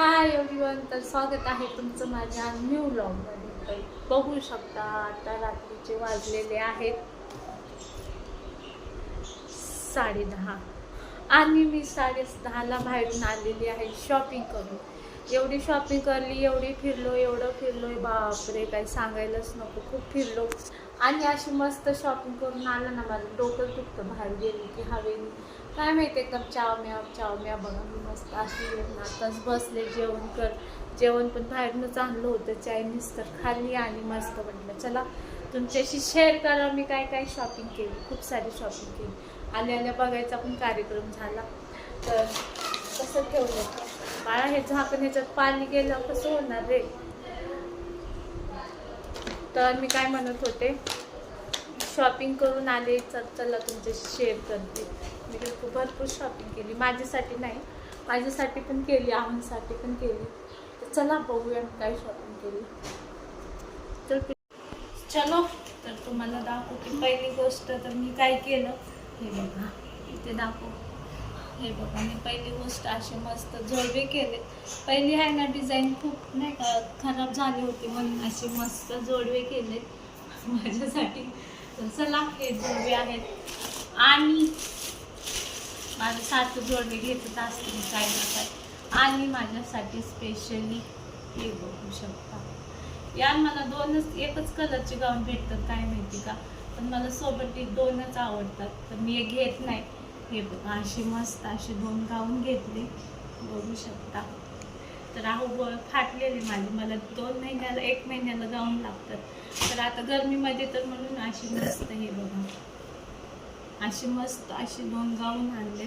Hi everyone तर स्वागत आहे तुमचं माझ्या न्यू ब्लॉगमध्ये तर बघू शकता आता रात्रीचे वाजलेले आहेत साडे दहा आणि मी साडे दहाला बाहेरून आलेली आहे शॉपिंग करून. एवढी शॉपिंग करली एवढी फिरलो एवढं फिरलो बापरे काही सांगायलाच नको. खूप फिरलो. आणि अशी मस्त शॉपिंग करून आलं ना माझं डोकं दुखतं बाहेर गेली की हवेने. काय माहिती एकदम चावम्या चावम्या बघा मी मस्त अशी आताच बसले जेवण कर जेवण पण बाहेरनं चांगलं होतं चायनीज तर खाल्ली आणि मस्त म्हटलं चला तुमच्याशी शेअर करा मी काय काय शॉपिंग केली खूप सारी शॉपिंग केली. आल्या आल्या बघायचा पण कार्यक्रम झाला. तर कसं ठेवलं. बाळा हे झाकण ह्याच्यात पाणी गेलं कसं होणार रे? तर मी काय म्हणत होते? शॉपिंग करून आले चल चला तुमच्याशी शेअर करते. मी तर खूप भरपूर शॉपिंग केली. माझ्यासाठी नाही माझ्यासाठी पण केली आमसाठी पण केली. तर चला बघूया मी काय शॉपिंग केली. तर चलो तर तुम्हाला दाखवते. पहिली गोष्ट तर मी काय केलं? हे बघा इथे दाखव. हे बघा मी पहिली गोष्ट असे मस्त जोडवे केले. पहिली आहे ना डिझाईन खूप नाही का खराब झाली होती म्हणून असे मस्त जोडवे केले. माझ्यासाठी. चला हे जोडवे आहेत. आणि माझं सासू जोडवे घेतच असते मी काय ना काय आणि माझ्यासाठी स्पेशली हे बघू शकता. यार मला दोनच एकच कलरचे गाऊन भेटतात काय माहिती का? पण मला सोबत दोनच आवडतात. तर मी एक घेत नाही. हे बघा अशी मस्त असे दोन गाऊन घेतले. बघू शकता. तर अहो फाटलेले माझे. मला दोन महिन्याला एक महिन्याला गाऊन लागतात. तर आता गरमीमध्ये तर म्हणून अशी मस्त हे बघा. अशी मस्त अशी दोन गाऊन आणले.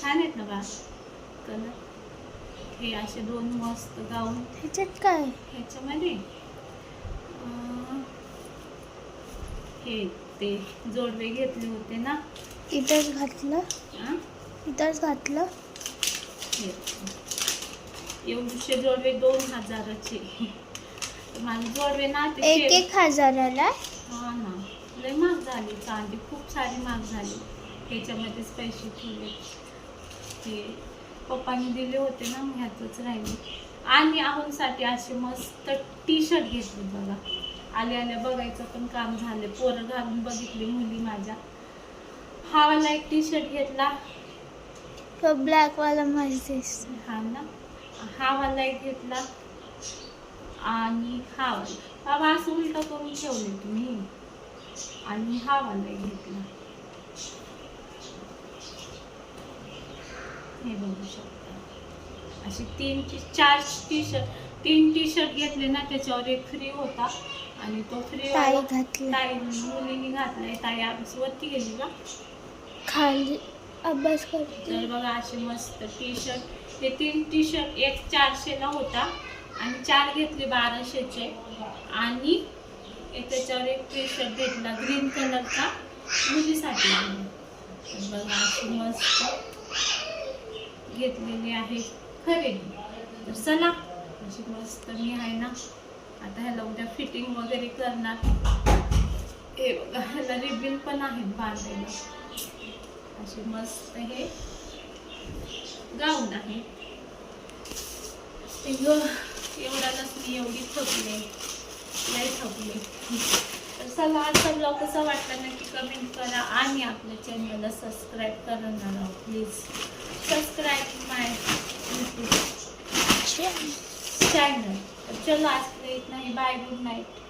छान आहेत ना बा कलर हे असे दोन मस्त गाऊन ह्याच्यात काय? ह्याच्यामध्ये हे ते जोडवे घेतले होते ना. इथंच घातलं? इथंच घातलं. हे. एवढीशे जोडवे दोन हजाराचे. माझे जोडवे ना ते एक एक हजाराला? हा ना. लय महाग झाली चांदी खूप सारी महाग झाली. ह्याच्यामध्येच पैसे ठेवले. ते पप्पाने दिले होते ना मी ह्यातच राहिले. आणि आहूनसाठी असे मस्त टी शर्ट घेतले बघा. आले आल्या बघायचं पण काम झाले. पोरं घालून बघितली मुली माझ्या. हा वाला एक टी शर्ट घेतला. तो ब्लॅक वाला माहिती हा ना? हा वाला एक घेतला. आणि हा वाला बाबा असं उलट करून ठेवले तुम्ही. आणि हा वाला एक घेतला हे बघू शकता. असे तीन टी चार टी शर्ट तीन टी शर्ट घेतले ना त्याच्यावर एक फ्री होता. आणि तो फ्री ताई घातली. ताई मुलीने घातलाय. ताई आमची वरती गेली का? खाली. अभ्यास करते. तर बघा असे मस्त टी शर्ट. हे तीन टी शर्ट एक चारशेला होता. आणि चार घेतले बाराशेचे. आणि एक त्याच्यावर एक टी भेटला. ग्रीन कलरचा मुलीसाठी. बघा अशी मस्त घेतलेली आहे. खरेदी तर चला अशी मस्त मी आहे ना आता ह्याला उद्या फिटिंग वगैरे करणार. हे बघा ह्याला रिबिन पण आहे बांधायला असे मस्त हे गाऊन आहे. एवढ्यालाच मी एवढी थकले. लय थकले तर चला आजचा ब्लॉग कसा वाटला नक्की कमेंट करा आणि आपल्या चॅनलला सबस्क्राईब करणार आहोत please subscribe my YouTube channel तर चलो आज इतना ही बाय गुड नाईट